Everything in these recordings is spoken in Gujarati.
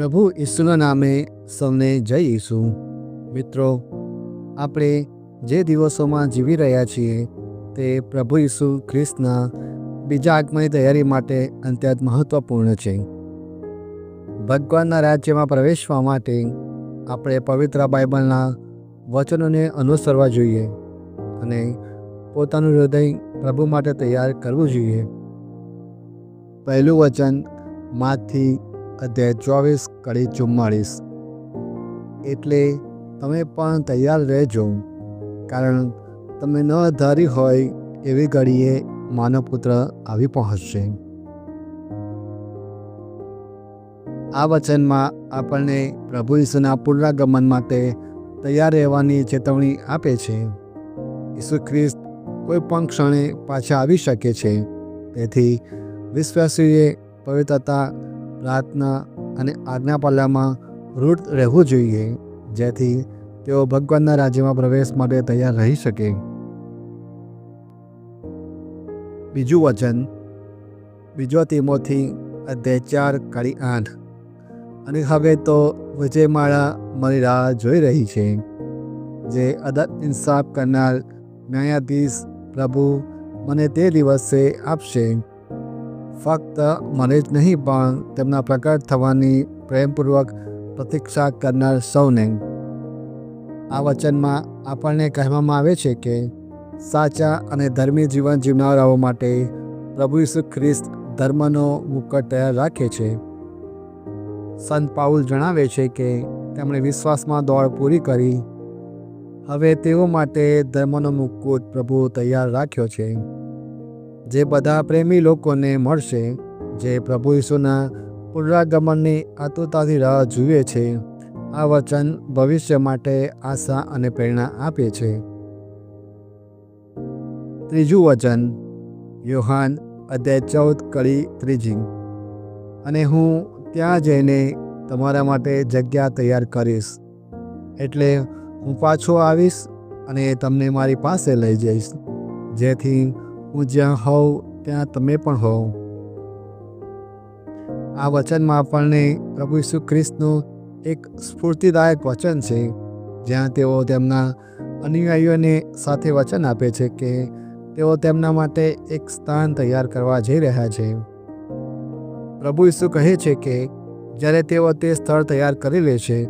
પ્રભુ ઈસુના નામે સૌને જય ઈસુ. મિત્રો, આપણે જે દિવસોમાં જીવી રહ્યા છીએ તે પ્રભુ ઈસુ ખ્રિસ્તના બીજા આગમનની તૈયારી માટે અત્યંત મહત્ત્વપૂર્ણ છે. ભગવાનના રાજ્યમાં પ્રવેશવા માટે આપણે પવિત્ર બાઇબલના વચનોને અનુસરવા જોઈએ અને પોતાનું હૃદય પ્રભુ માટે તૈયાર કરવું જોઈએ. પહેલું વચન માથી અધ્યાય ચોવીસ, કડી ચુમ્માળીસ. એટલે તમે પણ તૈયાર રહેજો, કારણ તમે ન ધારી હોય એવી ઘડીએ માનવપુત્ર આવી પહોંચશે. આ વચનમાં આપણને પ્રભુ ઈસુના પુનરાગમન માટે તૈયાર રહેવાની ચેતવણી આપે છે. ઈસુ ખ્રિસ્ત કોઈ પણ ક્ષણે પાછા આવી શકે છે. તેથી વિશ્વાસીએ પવિત્રતા પ્રાર્થના અને આજ્ઞાપાલામાં રૂઢ રહેવું જોઈએ, જેથી તેઓ ભગવાનના રાજ્યમાં પ્રવેશ માટે તૈયાર રહી શકે. બીજું વચન, બીજો તીમોથી અધ્યાય ચાર, કાળી આઠ. અને હવે તો વિજયમાળા મારી રાહ જોઈ રહી છે, જે અદત ઇન્સાફ કરનાર ન્યાયાધીશ પ્રભુ મને તે દિવસે આપશે. ફક્ત મને જ નહીં, પણ તેમના પ્રકટ થવાની પ્રેમપૂર્વક પ્રતીક્ષા કરનાર સૌને. આ વચનમાં આપણને કહેવામાં આવે છે કે, સાચા અને ધર્મી જીવન જીવનારાઓ માટે પ્રભુ ઈસુ ખ્રિસ્ત ધર્મનો મુકટ તૈયાર રાખે છે. સંત પાઉલ જણાવે છે કે, તેમણે વિશ્વાસમાં દોડ પૂરી કરી. હવે તેઓ માટે ધર્મનો મુકુટ પ્રભુ તૈયાર રાખ્યો છે. જે બધા પ્રેમી લોકોને મળશે, જે પ્રભુ ઈસુના પુનરાગમનની આતુરતાથી રાહ જુએ છે, આ વચન ભવિષ્ય માટે આશા અને પ્રેરણા આપે છે. ત્રીજું વચન, યોહાન અધ્યાય ચૌદ કડી ત્રીજી. અને હું ત્યાં જઈને તમારા માટે જગ્યા તૈયાર કરીશ, એટલે હું પાછો આવીશ અને તમને મારી પાસે લઈ જઈશ, જેથી હું જ્યાં હોઉં, ત્યાં તમે પણ હોવ. આ વચનમાં આપણને પ્રભુ ઈસુ ખ્રિસ્તનું એક સ્ફૂર્તિદાયક વચન છે, જ્યાં તેઓ તેમના અનુયાયીઓને સાથે વચન આપે છે કે તેઓ તેમના માટે એક સ્થાન તૈયાર કરવા જઈ રહ્યા છે. પ્રભુ ઈસુ કહે છે કે, જ્યારે તેઓ તે સ્થળ તૈયાર કરી લે છે,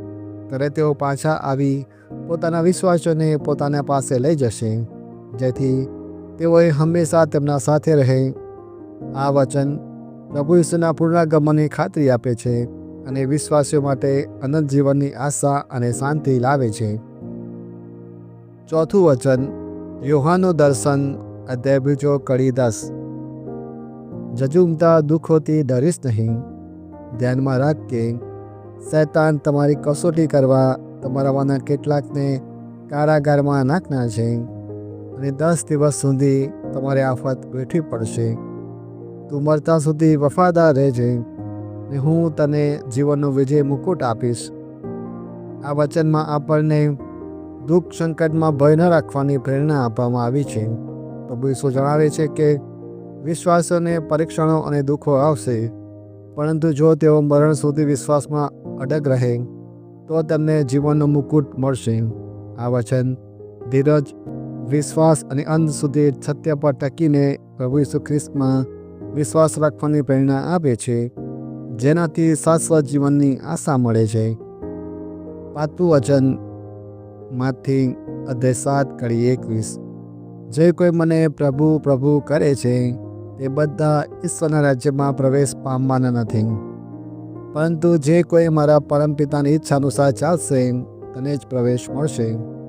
ત્યારે તેઓ પાછા આવી પોતાના વિશ્વાસોને પોતાના પાસે લઈ જશે, જેથી તેઓએ હંમેશા તેમના સાથે રહે. આ વચન પ્રભુ ઈસુના પુનરાગમનની ખાતરી આપે છે અને વિશ્વાસીઓ માટે અનંત જીવનની આશા અને શાંતિ લાવે છે. ચોથું વચન યોહાનું દર્શન, અધ્યાય બીજો કડી દસ. જજુમતા દુઃખોથી ડરીશ નહીં. ધ્યાનમાં રાખ કે શૈતાન તમારી કસોટી કરવા તમારામાંના કેટલાકને કારાગારમાં નાખનાર છે. અને દસ દિવસ સુધી તમારે આફત વેઠવી પડશે. તું મરતા સુધી વફાદાર રહેજે ને હું તને જીવનનો વિજય મુકુટ આપીશ. આ વચનમાં આપણને દુઃખ સંકટમાં ભય ન રાખવાની પ્રેરણા આપવામાં આવી છે. પ્રભુ ઈસુ જણાવે છે કે વિશ્વાસોને પરીક્ષણો અને દુઃખો આવશે, પરંતુ જો તેઓ મરણ સુધી વિશ્વાસમાં અડગ રહે, તો તેમને જીવનનો મુકુટ મળશે. આ વચન ધીરજ વિશ્વાસ અને અંત સુધી સત્ય પર ટકીને પ્રભુ ઈસુ ખ્રિસ્તમાં વિશ્વાસ રાખવાની પ્રેરણા આપે છે, જેનાથી શાશ્વત જીવનની આશા મળે છે. પાંચમું વચનમાંથી અધ્યાય સાત કડી એકવીસ. જે કોઈ મને પ્રભુ પ્રભુ કરે છે, તે બધા ઈશ્વરના રાજ્યમાં પ્રવેશ પામવાના નથી. પરંતુ જે કોઈ મારા પરમપિતાની ઈચ્છા અનુસાર ચાલશે, તેને જ પ્રવેશ મળશે.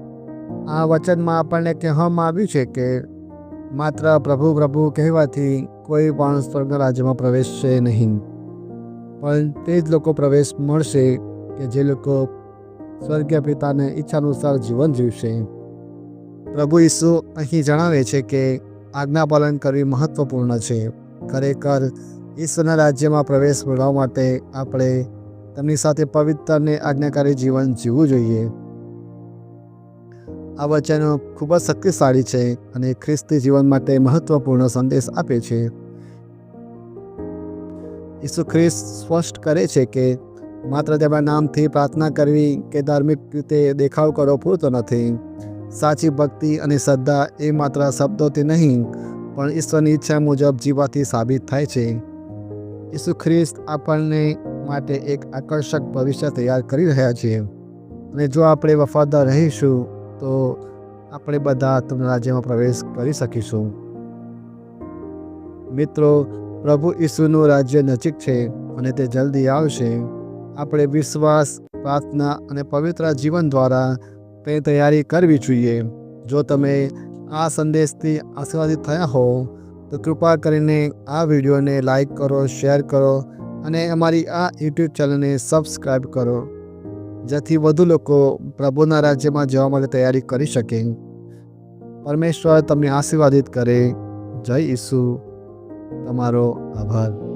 આ વચનમાં આપણને કહેવામાં આવ્યું છે કે માત્ર પ્રભુ પ્રભુ કહેવાથી કોઈ પણ સ્વર્ગ રાજ્યમાં પ્રવેશશે નહીં. પણ તે જ લોકો પ્રવેશ મળશે કે જે લોકો સ્વર્ગીય પિતાને ઈચ્છા અનુસાર જીવન જીવશે. પ્રભુ ઈસુ અહીં જણાવે છે કે આજ્ઞા પાલન કરવી મહત્વપૂર્ણ છે. ખરેખર ઈશ્વરના રાજ્યમાં પ્રવેશ મેળવવા માટે આપણે તેમની સાથે પવિત્ર અને આજ્ઞાકારી જીવન જીવવું જોઈએ. આ વચનો ખૂબ જ શક્તિશાળી છે અને ખ્રિસ્તી જીવન માટે મહત્વપૂર્ણ સંદેશ આપે છે. ઈસુ ખ્રિસ્ત સ્પષ્ટ કરે છે કે, માત્ર તેમના નામથી પ્રાર્થના કરવી કે ધાર્મિક રીતે દેખાવ કરવો પૂરતો નથી. સાચી ભક્તિ અને શ્રદ્ધા એ માત્ર શબ્દોથી નહીં, પણ ઈશ્વરની ઈચ્છા મુજબ જીવાથી સાબિત થાય છે. ઈસુ ખ્રિસ્ત આપણને માટે એક આકર્ષક ભવિષ્ય તૈયાર કરી રહ્યા છે. અને જો આપણે વફાદાર રહીશું તો આપણે બધા આત્મના રાજ્યમાં પ્રવેશ કરી શકીશું. મિત્રો, પ્રભુ ઈસુનું રાજ્ય નજીક છે અને તે જલ્દી આવશે. આપણે વિશ્વાસ, પ્રાર્થના અને પવિત્ર જીવન દ્વારા તે તૈયારી કરવી જોઈએ. જો તમે આ સંદેશથી આશીર્વાદિત થયા હો, તો કૃપા કરીને આ વિડીયોને લાઈક કરો, શેર કરો અને અમારી આ યુટ્યુબ ચેનલને સબસ્ક્રાઈબ કરો. જેથી વધુ લોકો પ્રભુના રાજ્યમાં જવા માટે તૈયારી કરી શકે. પરમેશ્વર તમને આશીર્વાદિત કરે. જય ઈસુ. તમારો આભાર.